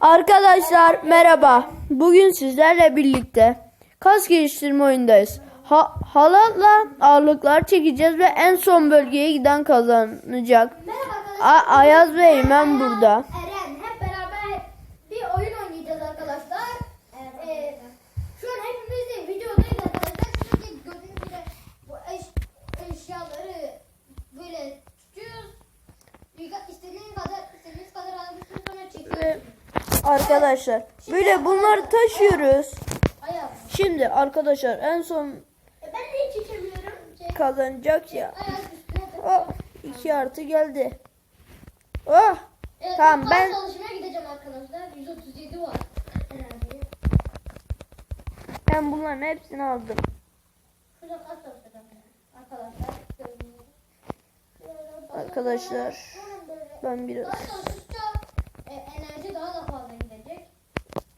Arkadaşlar merhaba. Bugün sizlerle birlikte kas geliştirme oyundayız. Ha halatla ağırlıklar çekeceğiz ve en son bölgeye giden kazanacak. Merhaba arkadaşlar. A- Ayaz ve Eymen burada. Eren hep beraber bir oyun oynayacağız arkadaşlar. Ee, şu an hepimiz de videodayız arkadaşlar. Çünkü gördüğünüz gibi bu eş, eşyaları böyle tutuyoruz. Birka- İstediğiniz kadar istediğiniz kadar alabilirsiniz sonra Ve çekiyorsunuz. Arkadaşlar böyle bunları taşıyoruz. Şimdi arkadaşlar en son E, kazanacak ya. Oh, iki artı geldi. Oh, Evet, Tamam, ben ben- çalışmaya gideceğim arkadaşlar. 137 var. Enerji. ben bunların hepsini aldım. Arkadaşlar. ben biraz e, enerji daha da.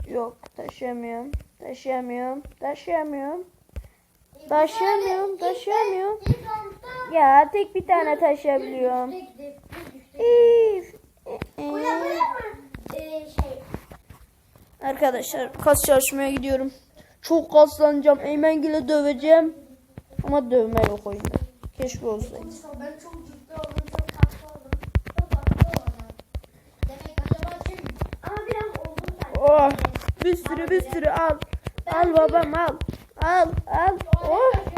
Yok taşıyamıyorum. Taşıyamıyorum. Taşıyamıyorum. Taşıyamıyorum, taşıyamıyorum. Ya tek bir tane taşıyabiliyorum. İf. Arkadaşlar kas çalışmaya gidiyorum. Çok kaslanacağım. Eymengil'i döveceğim. Ama dövme yok oyunda. Keşke olsaydı. Oh, bir sürü bir sürü al. Al babam al. Al al. Oh.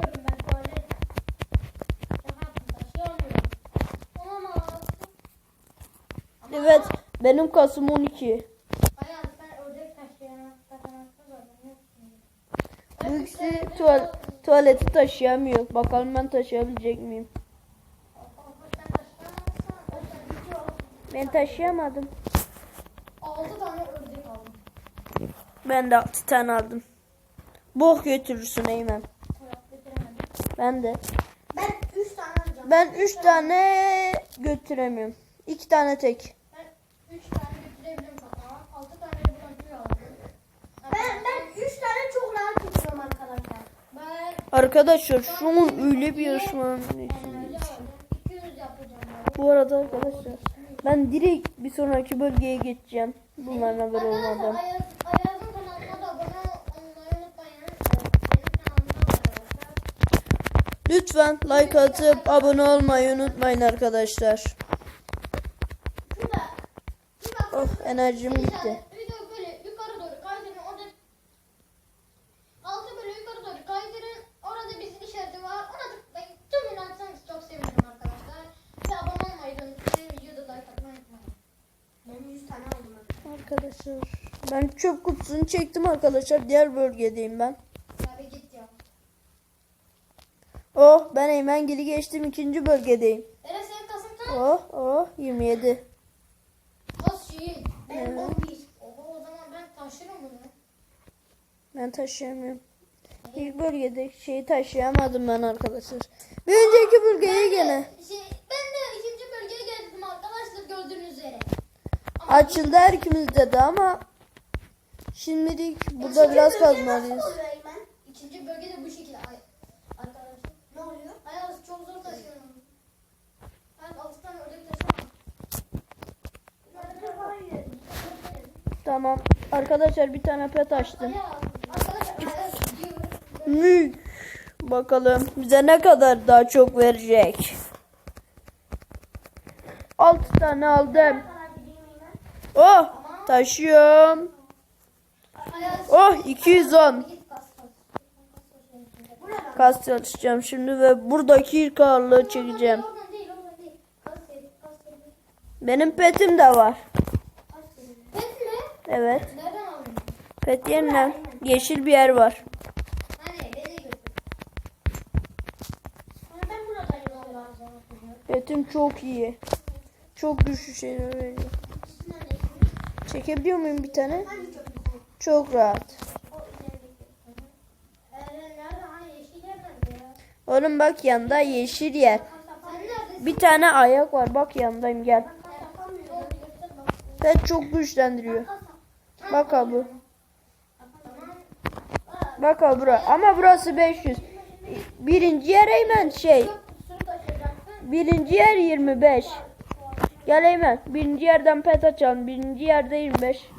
Evet benim kasım 12. Ayaz sen ördek taşıyan taşıyansı var. ben yoksun. Bu ikisi tuval tuvaleti taşıyamıyor. Bakalım ben taşıyabilecek miyim? Ben taşıyamadım. Altı tane ördek aldım. Ben de 6 tane aldım. Bok götürürsün Eymen. Ben de. Ben üç tane alacağım. Ben 3 tane götüremiyorum. 2 tane tek. Ben üç tane götürebilirim sana. Altı tane de buradan aldım. Ben, ben üç tane çok rahat götürüyorum arkadaşlar. Ben Arkadaşlar şu an öyle bir yarışmanın içindeyiz. aldım. 200 yapacağım. Bu arada arkadaşlar ben direkt bir sonraki bölgeye geçeceğim. Bunların haberi olmadan. Ayaz, Ayaz'ın kanalına da abone olmayı unutmayın. Benim kanalımda arkadaşlar. Lütfen like atıp abone olmayı unutmayın arkadaşlar. Oh enerjim gitti. Video böyle yukarı doğru kaydırın. Orada altı böyle yukarı doğru kaydırın. Orada bir işareti var. Ona tıklayın. Tüm inançsanız çok sevinirim arkadaşlar. Ve abone olmayı da unutmayın. Videoda like atmayı unutmayın. Ben 100 tane aldım. Arkadaşlar ben çöp kutusunu çektim arkadaşlar. Diğer bölgedeyim ben. Abi git ya. Ben Eymengil'i geçtim ikinci bölgedeyim. Eren senin kasın kaç? Oh oh 27. Kas şey. Evet. 11. Oho o zaman ben taşırım bunu. Ben taşıyamıyorum. İlk bölgede şeyi taşıyamadım ben arkadaşlar. Bir önceki bölgeye gene. Şey, ben de ikinci bölgeye geldim arkadaşlar gördüğünüz üzere. Açıldı her ikimizde de ama şimdilik burada biraz kazmalıyız. İkinci bölge de bu şekilde ay- arkadaşlar. Ne oluyor? Ayaz çok zor taşıyorum. Ben altı tane ördek taşıyamam. Tamam. Arkadaşlar bir tane pet açtım. Bakalım bize ne kadar daha çok verecek. 6 tane aldım. Oh taşıyorum. Oh 210. git kas çalışacağım şimdi ve buradaki ağırlığı çekeceğim. Benim petim de var. Kas yeri. Pet mi? Evet. Nereden aldın? Pet yeşil bir yer var. Hani. Hani. Petim çok iyi. Çok güçlü şeyler veriyor. Çekebiliyor muyum bir tane? Çok rahat. Ya? Oğlum bak yanda yeşil yer. Bir tane ayak var. Bak yanındayım gel. Pet çok güçlendiriyor. Bak abi. Bak abi bura. Ama burası 500. Birinci yer Eymen şey. Birinci yer 25. Gel Eymen. Birinci yerden pet açalım. Birinci yerde 25.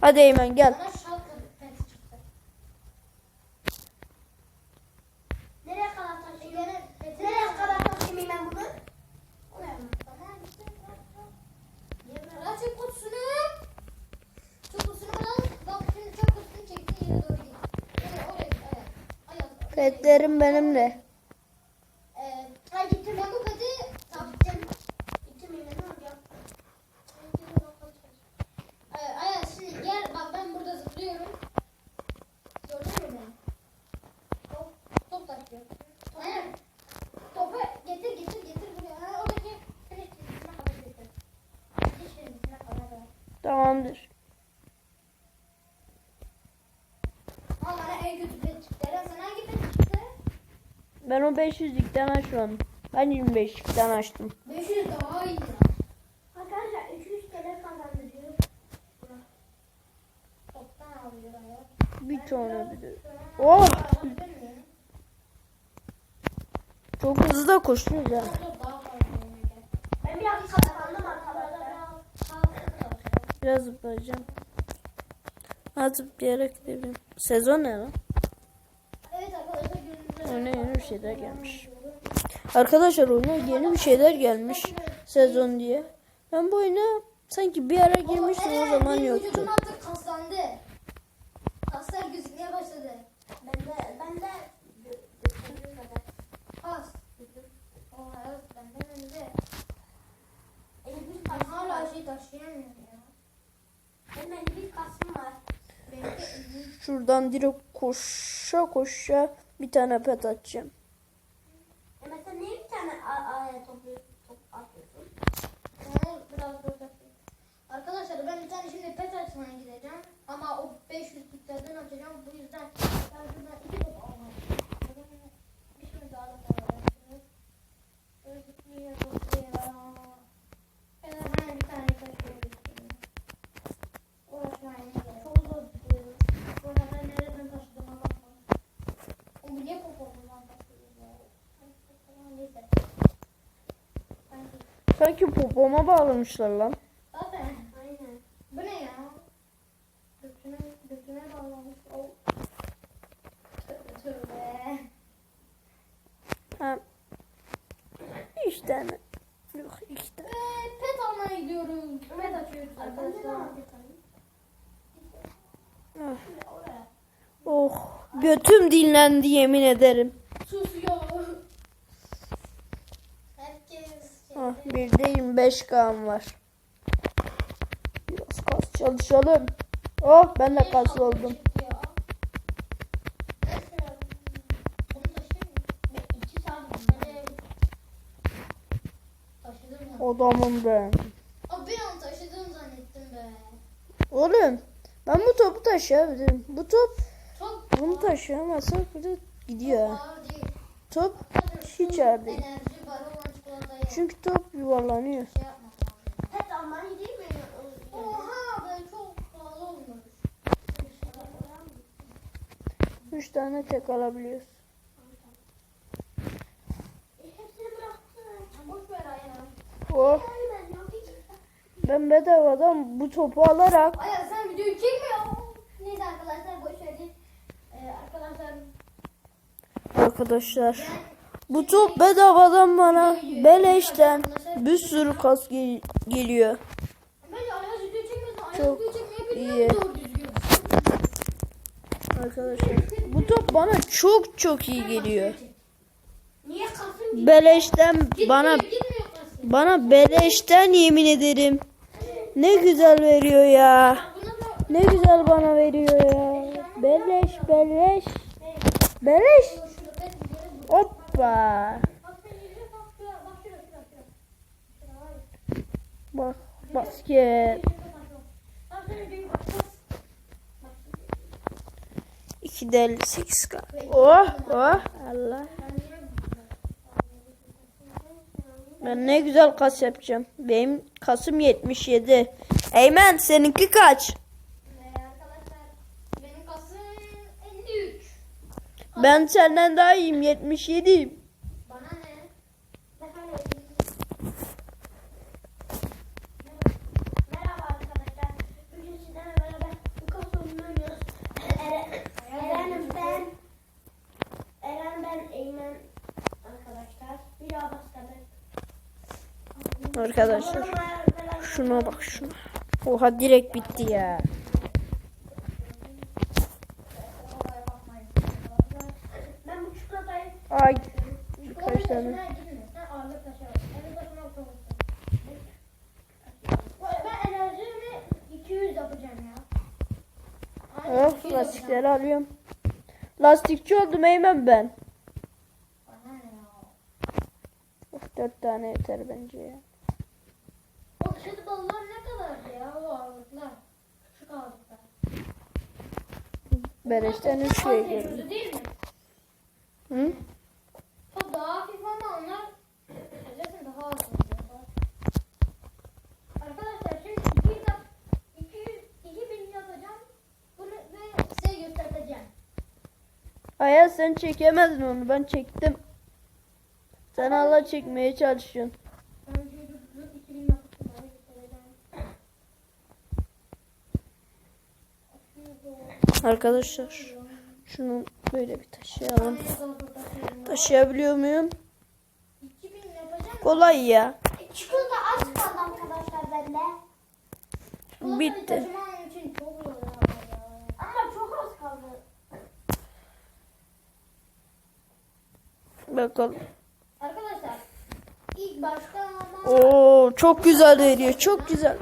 Hadi Eymen gel. Ayaz. Petlerim benimle. Ee, ha gittim ben bu peti taptım. Gittim yine ne yapacağım? Ee, Ayaz şimdi gel bak ben burada zıplıyorum. Gördün mü beni? Top, top taşıyor. Ayaz. Topu getir getir getir buraya. Ha, oradaki kadar getir. Çizgisine kadar. Tamamdır. Ama bana en kötü pet çıktı. Eren sen hangi pet çıktı? Ben o 500'lükten açmadım. Ben 25'likten açtım. 500 daha iyi ya. Arkadaşlar 200 TL kazandırıyor. Toptan alıyor. Bir tane bir de. Oh! Çok hızlı da koşuyoruz ha. Ben biraz kazandım arkadaşlar. Biraz zıplayacağım. Ha zıplayarak gidebilirim. Sezon ne lan? Oyuna yeni bir şeyler gelmiş. Arkadaşlar oyuna yeni bir şeyler gelmiş. Sezon diye. Ben bu oyuna sanki bir ara girmiştim o zaman yoktu. Artık kaslandı. Kaslar gözükmeye başladı. Ben de ben de kas. Oha benden önce. Ben hala şey taşıyamıyorum ya. Benim bir kasım var. Şuradan direkt koşa koşa bir tane pet atacağım. E mesela niye bir tane a- topu top atıyorsun? Onu biraz böyle Arkadaşlar ben bir tane şimdi pet açmaya gideceğim. Ama o 500 lüklerden açacağım. Bu yüzden ben buradan iki top almam. Bir şey daha da alacağım. Böyle zıplıyor, zıplıyor. En azından bir tane taşıyabilirim. Uğraşmaya ne gerek? Çok zor gidiyor. Sonra ben nereden taşıdığıma bakmadım. O niye popomdan taşıyor ya? Neyse. Sanki popoma bağlamışlar lan. Zaten aynen. Bu ne ya? Götüne, götüne bağlamış. O. Tövbe tövbe. Ha. Üç tane. Yok iki tane. Ve pet almaya gidiyoruz. Pet açıyoruz arkadaşlar. Oraya. Oh. Götüm dinlendi yemin ederim. Susuyor. Ah, bir de 25 kan var. Biraz kas çalışalım. Oh ben de kaslı oldum. Odamım ben. Abi bir an taşıdığım zannettim be. Oğlum ben bu topu taşıyabilirim. Bu top Çok bunu taşıyamazsak bu da gidiyor. Top Sadece hiç değil. Enerji Çünkü top yuvarlanıyor. şey. Pet almayı değil mi? Oha be çok pahalı olmuş. 3 tane tek alabiliyoruz. E. Oh Ben ben bedavadan bu topu alarak Ayağım sen videoyu çekmiyor. Neyse arkadaşlar boş verin. Ee, arkadaşlar arkadaşlar bu top bedavadan bana beleşten bir sürü kas gel- geliyor. Çok iyi. Arkadaşlar bu top bana çok çok iyi geliyor. Beleşten bana bana beleşten yemin ederim. Ne güzel veriyor ya. Ne güzel bana veriyor ya. Beleş beleş. Beleş. şurada var. Bak basket. Bak sen videoyu bak, bas. Bak şimdi. 2 de 58 k. Oh oh Allah. Ben ne güzel kas yapacağım. Benim kasım 77. Eymen seninki kaç? Ben senden daha iyiyim. 77'yim. Bana ne? Merhaba arkadaşlar. Bugün sizlerle beraber bu kasa oynuyoruz. Eren ben Eren ben Eymen arkadaşlar. Bir daha başladık. Arkadaşlar şuna bak şuna. Oha direkt bitti ya. Lastikçi oldum Eymen ben. Of dört tane yeter bence ya. O kedi ballar ne kadar ya o ağırlıklar? Küçük ağırlıklar. Beleşten üç şey geliyor. Değil mi? Hı? O daha hafif ama onlar zaten daha az oluyor. Arkadaşlar şimdi 200 yap, 200, 2000 yapacağım. Bunu ve size göstereceğim. Ayaz sen çekemezdin onu ben çektim. Sen hala çekmeye çalışıyorsun. Ben şöyle dur, 2000 yapıp bunları göstereceğim. Arkadaşlar şunu böyle bir taşıyalım. Taşıyabiliyor muyum? 2000 yapacağım. Kolay ya. Çikolata az kaldı arkadaşlar bende. Bitti. Taşımam için çok zor ya. Ama çok az kaldı. Bakalım. Arkadaşlar ilk başta ama Oo çok güzel veriyor. Çok güzel.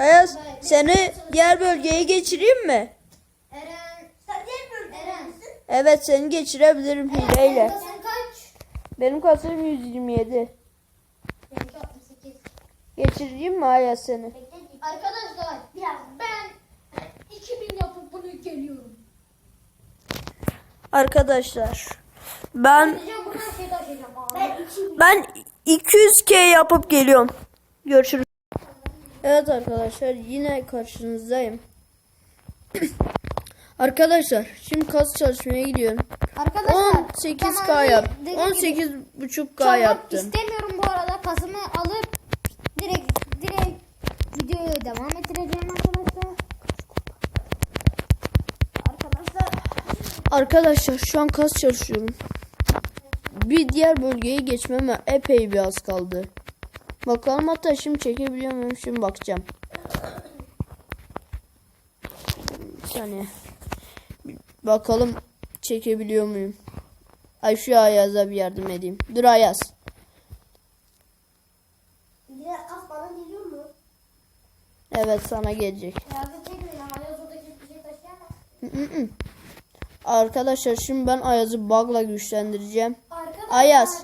Ayaz seni diğer bölgeye geçireyim mi? Eren sen diğer bölge Eren Evet seni geçirebilirim hileyle. Sen kaç? Benim kasım 127. Benimki 68. Geçireyim mi Ayaz seni? Arkadaşlar biraz ben 2000 yapıp bunu geliyorum. Arkadaşlar ben şey. Ben 2000. ben 200k yapıp geliyorum. Görüşürüz. Evet arkadaşlar yine karşınızdayım. arkadaşlar şimdi kas çalışmaya gidiyorum. Arkadaşlar 18k tamam, yaptım. dediğim gibi 18.5k çalmak yaptım. istemiyorum bu arada. Kasımı alıp direkt direkt videoya devam ettireceğim. Arkadaşlar Arkadaşlar şu an kas çalışıyorum. Bir diğer bölgeye geçmeme epey bir az kaldı. Bakalım hatta şimdi çekebiliyor muyum? Şimdi bakacağım. Bir saniye. Bakalım çekebiliyor muyum? Ay şu Ayaz'a bir yardım edeyim. Dur Ayaz. bir de kas bana geliyor mu? Evet sana gelecek. Yazı çekmeyin. Ayaz oradaki hiçbir şey taşıyamaz. Arkadaşlar şimdi ben Ayaz'ı bug'la güçlendireceğim. Arkadaşlar Ayaz.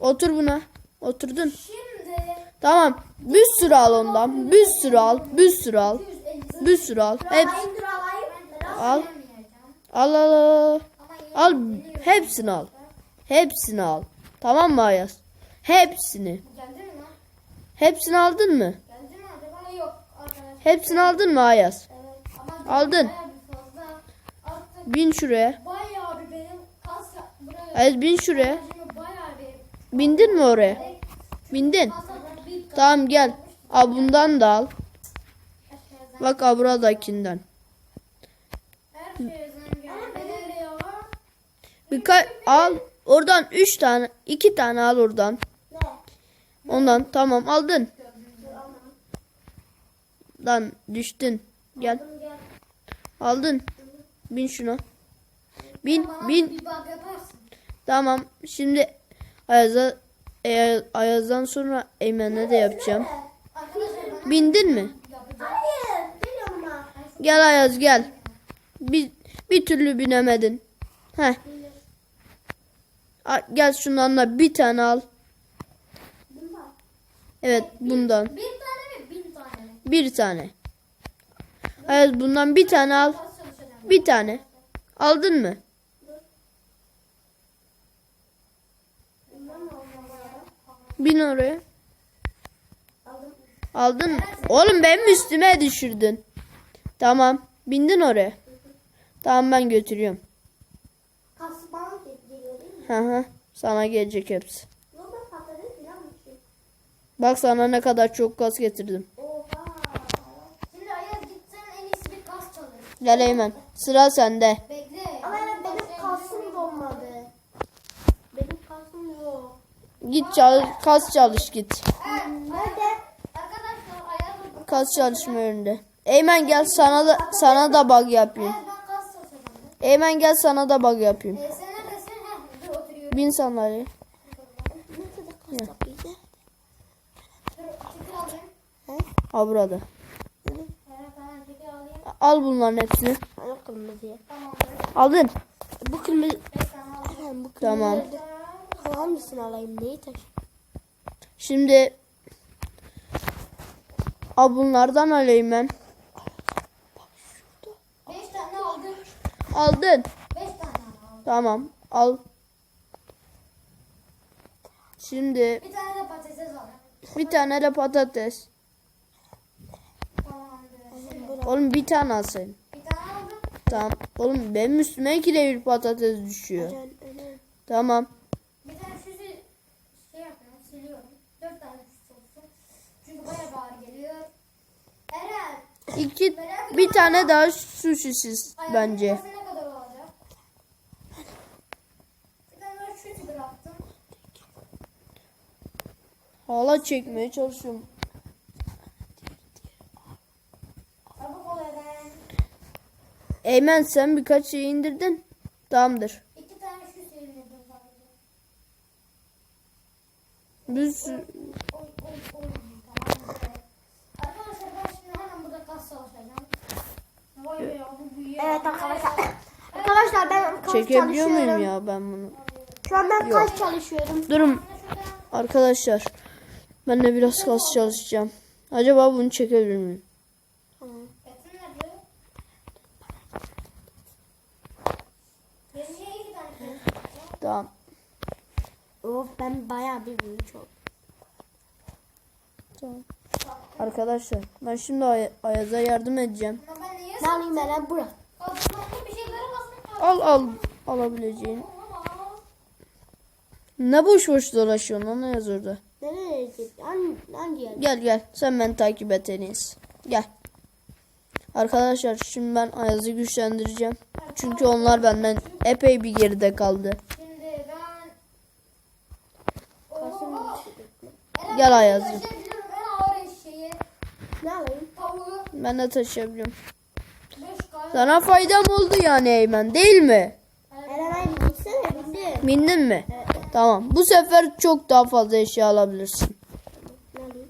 Otur buna. Oturdun. şimdi Tamam. Bir sürü al ondan. Bir sürü al. Bir sürü al. 150 Bir sürü al. Hep. Al. al al al. Al hepsini al. Hepsini al. Tamam mı Ayaz? Hepsini. Hepsini aldın mı? Hepsini aldın mı Ayaz? Aldın. bayağı bir fazla. Artık Bin şuraya. bayağı bir benim kas buraya. Ayaz bin şuraya. Enerjimi bayağı bir Bindin mi oraya? Bindin. Tamam gel. Al bundan da al. Bak al buradakinden. Birkaç al. Oradan üç tane. iki tane al oradan. Ne? Ondan tamam aldın. Lan düştün. Gel. Aldın. Bin şuna. Bin Bana bin. bir. Tamam. Şimdi Ayaz'a e, Ayaz'dan sonra Eymen'e de yapacağım. Bindin mi? Hayır. Gel Ayaz gel. Bir, bir türlü binemedin. Heh. Gel şundan da bir tane al. Evet bundan. Bir tane mi? Bin tane? Bir tane. Ayaz bundan bir tane al. Bir tane. Aldın mı? Bin oraya. Aldın? Oğlum benim üstüme düşürdün. Tamam. Bindin oraya. Tamam ben götürüyorum. Hı hı. Sana gelecek hepsi. Bak sana ne kadar çok gaz getirdim. Oha. Şimdi Ayaz gitsen en iyisi bir kas çalış. Gel Eymen. Sıra sende. Bekle. Ama benim kasım dolmadı. Benim kasım yok. Git çalış, kas çalış git. Nerede? Arkadaşlar ayağım bakın. Kas çalışma yerinde. Eymen gel sana da sana da bug yapayım. Eymen gel sana da bug yapayım. Ee. Bin çekil alayım. Al burada. Evet, tamam, çekil alayım. Al bunların hepsini. Ana kırmızıya. Tamamdır. Aldın. Bu kırmızı. Hem bu Tamam. kırmızı. Hangisini alayım? Neyi taş? Şimdi al bunlardan al Eymen. Beş tane aldım. Aldın. Beş tane aldım. Tamam. Al. Şimdi Bir tane de patates aldım. bir tane de patates. Oğlum bir tane alsın. Bir tane aldım. Tamam. Oğlum benim üstüme ikide bir patates düşüyor. Tamam. Bir tane şey yapıyorum, siliyorum. Dört tane şu olsun. Çünkü bayağı bağır geliyor. Eren, İki bir tane daha ayağının bence. Hala çekmeye çalışıyorum. Eymen sen birkaç şey indirdin. Tamamdır. İki tane şu silmedim sadece. Bir sü- Oy oy oy. Tamamdır. Arkadaşlar ben şimdi hemen burada kas çalışacağım. Vay be ya bu büyüyor. Evet arkadaşlar. Arkadaşlar ben kas çekebiliyor muyum çalışıyorum. ya ben bunu? Şu an ben kas çalışıyorum. Durun arkadaşlar. Ben de biraz kas çalışacağım. Acaba bunu çekebilir miyim? Metin nerede? Benim niye iki tane kılıç var? Tamam. Of ben bayağı bir büyük oldum. Tamam. Arkadaşlar ben şimdi Ay- Ayaz'a yardım edeceğim. Ben Ne alayım Eren bırak. Al al alabileceğin. Ne boş boş dolaşıyorsun lan yaz orada. Nereye gidecek? Hangi, hangi yer? Gel gel sen beni takip et en iyisi. Gel. Arkadaşlar şimdi ben Ayaz'ı güçlendireceğim. Çünkü onlar benden epey bir geride kaldı. Şimdi ben... Oha! Eren, Gel ben Ayaz'cığım. taşıyabiliyorum en ağır eşeği. Ne alayım? Tavuğu. Ben de taşıyabiliyorum. Sana faydam oldu yani Eymen değil mi? Bindin mi? Tamam. Bu sefer çok daha fazla eşya alabilirsin. Ne alayım?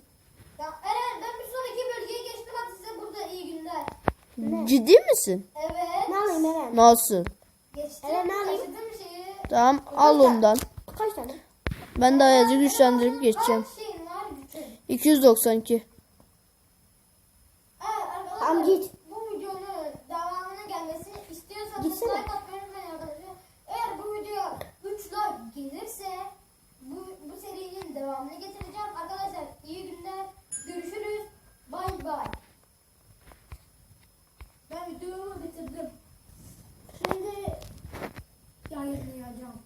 Ya Eren ben bir sonraki bölgeye geçtim. Hadi size burada iyi günler. Ciddi misin? Evet. Ne alayım Eren? Nasıl? Geçtim. Eren, ne alayım? Tamam al ondan. Kaç tane? Ben de Ayaz'ı güçlendirip geçeceğim. Var gücün? 292. Evet arkadaşlar. Tamam, git. Bu videonun devamının gelmesini istiyorsanız Gitsene. like atmayı unutmayın arkadaşlar. Eğer bu video 3 like gelirse bu, bu serinin devamını getireceğim. Arkadaşlar iyi günler. Görüşürüz. Bay bay. Ben videomu bitirdim. Şimdi yayınlayacağım.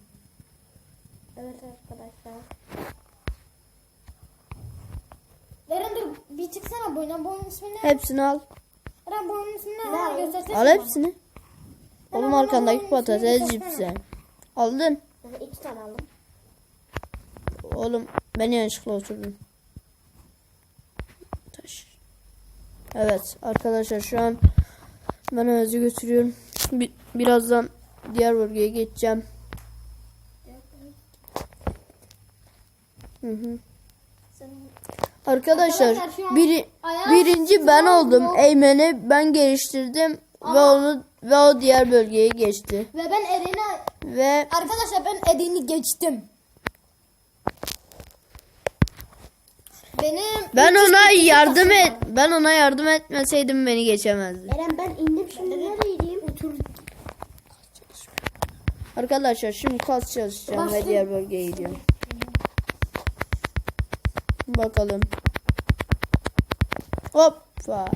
Evet arkadaşlar. Eren dur bir çıksana boyuna. Boyun ismi ne? Hepsini al. Eren ismi ne? Alayım? göstersene Al hepsini. Oğlum arkandaki patates cipsi. Aldın. Ben iki tane aldım. Oğlum ben yanlışlıkla oturdum. Taş. Evet arkadaşlar şu an ben Ayaz'ı götürüyorum. Bi- birazdan diğer bölgeye geçeceğim. Hı hı. Arkadaşlar biri, birinci ben oldum. oldu. Eymen'i ben geliştirdim ve onu ve o diğer bölgeye geçti. Ve ben Eren'e Ve Arkadaşlar ben Eren'i geçtim. Benim ben ona yardım et ben ona yardım etmeseydim beni geçemezdi. Eren ben indim şimdi nereye gideyim? Otur. Arkadaşlar şimdi kas çalışacağım ve Bastım. diğer bölgeye gidiyorum. Bakalım. Hoppa.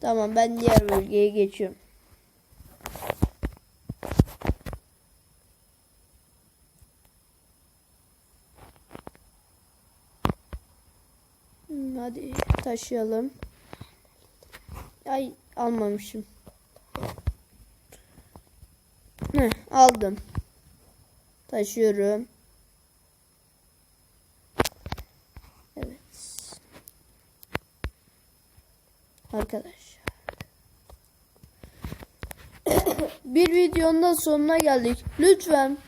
Tamam ben diğer bölgeye geçiyorum. Hmm, Hadi taşıyalım. Ay almamışım. Heh, aldım. Taşıyorum. Arkadaşlar. bir videonun da sonuna geldik. Lütfen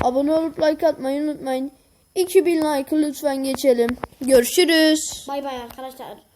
abone olup like atmayı unutmayın. 2000 like lütfen geçelim. Görüşürüz. Bay bay arkadaşlar.